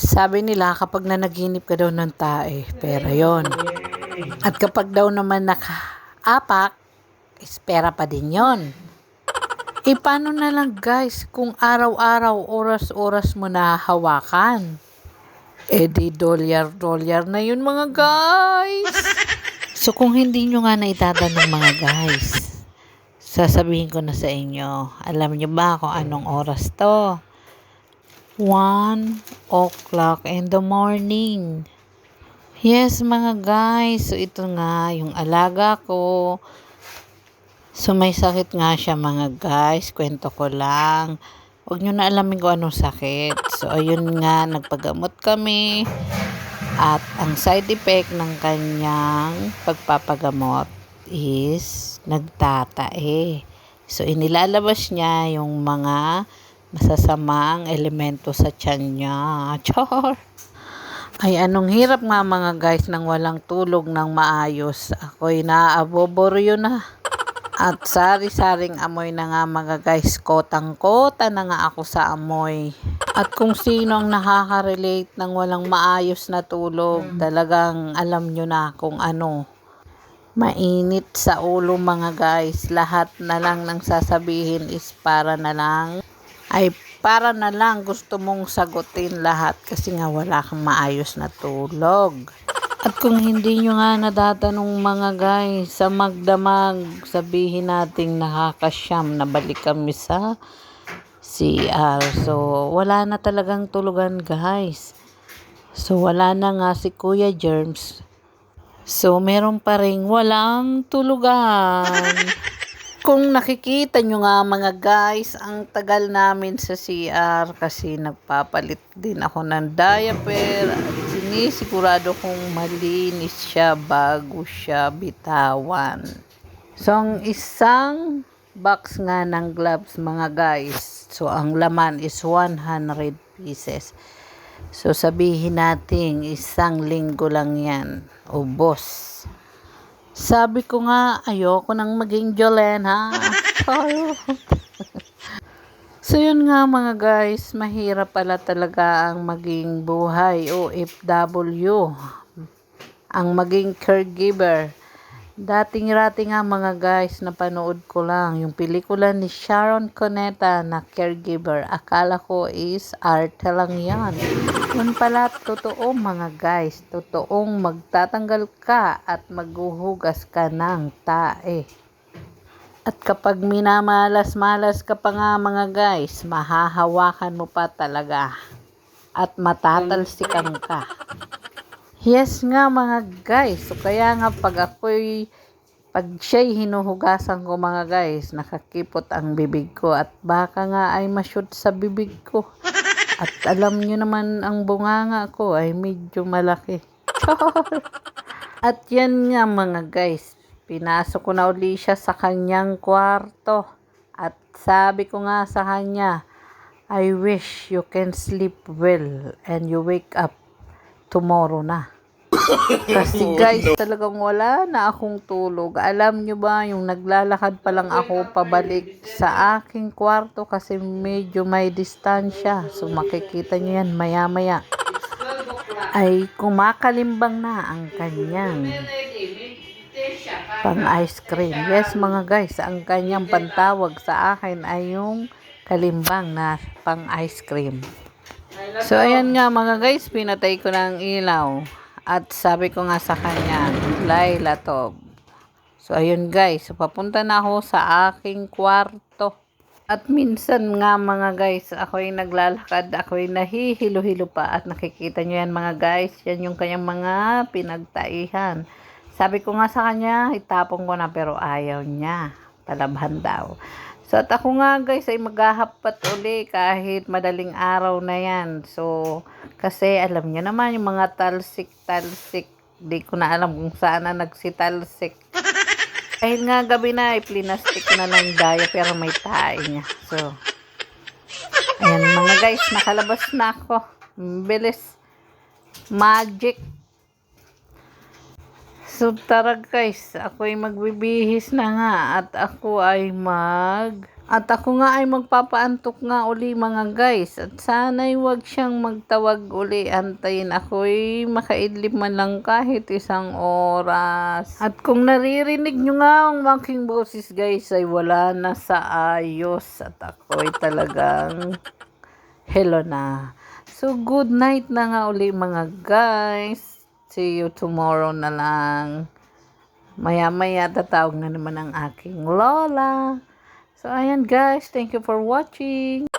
Sabi nila kapag nanaginip ka daw ng tae, pera yon. At kapag daw naman nakaapak, is pera pa din yon. E paano na lang guys kung araw-araw, oras-oras mo na hawakan? E di dolyar-dolyar na yun mga guys. So kung hindi nyo nga naitatanong mga guys, sasabihin ko na sa inyo, alam nyo ba kung anong oras to? 1 o'clock in the morning. Yes, mga guys. So, ito nga, yung alaga ko. So, may sakit nga siya, mga guys. Kwento ko lang. Huwag nyo na alamin kung anong sakit. So, ayun nga, nagpagamot kami. At ang side effect ng kanyang pagpapagamot is nagtatae. So, inilalabas niya yung mga masasamang elemento sa tiyan niya. Char! Ay, anong hirap nga mga guys nang walang tulog ng maayos. Ako'y naaaboboryo na. At sari-saring amoy na nga mga guys, kotang-kota na nga ako sa amoy. At kung sino ang nakaka-relate ng walang maayos na tulog, talagang alam nyo na kung ano. Mainit sa ulo mga guys, lahat na lang nang sasabihin is para na lang ay para na lang gusto mong sagutin lahat kasi nga wala kang maayos na tulog. At kung hindi nyo nga nadatanong mga guys, sa magdamag, sabihin nating nakakasyam na balik kami sa CR. So, wala na talagang tulugan guys. So, wala na nga si Kuya Germs. So, meron pa rin walang tulugan. Kung nakikita nyo nga mga guys, ang tagal namin sa CR kasi nagpapalit din ako ng diaper at sinisigurado kong malinis siya bago siya bitawan. So, ang isang box nga ng gloves mga guys, so ang laman is 100 pieces. So, sabihin natin isang linggo lang yan, ubos. Sabi ko nga, ayoko nang maging Jolene, ha? so, yun nga mga guys, mahirap pala talaga ang maging buhay OFW. Ang maging caregiver. Dating-rati nga mga guys, napanood ko lang yung pelikula ni Sharon Cuneta na caregiver. Akala ko is arte lang yan. Yun pala, totoo mga guys. Totoong magtatanggal ka at maghuhugas ka ng tae. At kapag minamalas-malas ka pa nga mga guys, mahahawakan mo pa talaga. At matatalsikan ka. Yes nga mga guys. So kaya nga pag ako'y pag siya'y hinuhugasan ko mga guys, nakakipot ang bibig ko at baka nga ay mashoot sa bibig ko. At alam nyo naman ang bunganga ko ay medyo malaki. at yan nga mga guys, pinasok ko na uli siya sa kanyang kwarto. At sabi ko nga sa kanya, I wish you can sleep well and you wake up tomorrow na. Kasi guys, talagang wala na akong tulog. Alam nyo ba, yung naglalakad pa lang ako pabalik sa aking kwarto kasi medyo may distansya. So makikita nyo yan maya-maya. Ay kumakalimbang na ang kanyang pang ice cream. Yes mga guys, ang kanyang pantawag sa akin ay yung kalimbang na pang ice cream. So, ayan nga mga guys, pinatay ko ng ilaw. At sabi ko nga sa kanya, Laila to. So, ayun guys, so, papunta na ako sa aking kwarto. At minsan nga mga guys, ako'y naglalakad, ako'y nahihilo-hilo pa. At nakikita nyo yan mga guys, yan yung kanyang mga pinagtaihan. Sabi ko nga sa kanya, itapong ko na pero ayaw niya. Palabhan daw. So, at ako nga guys ay maghahapat uli kahit madaling araw na yan. So, kasi alam niyo naman yung mga talsik-talsik. Di ko na alam kung saan na nagsitalsik. Kahit nga gabi na, iplinastik ko na ng daya pero may tae niya. So, ayan mga guys, nakalabas na ako. Bilis. Magic. So tara guys, ako ay magbibihis na nga at ako ay mag At ako nga ay magpapaantok nga uli mga guys. At sana'y wag siyang magtawag uli. Antayin ako'y makaidlip man lang kahit isang oras. At kung naririnig nyo nga ang aking boses guys ay wala na sa ayos. At ako'y talagang hello na. So good night na nga uli mga guys. See you tomorrow na lang. Maya-maya tatawag na naman ang aking lola. So, ayan guys. Thank you for watching.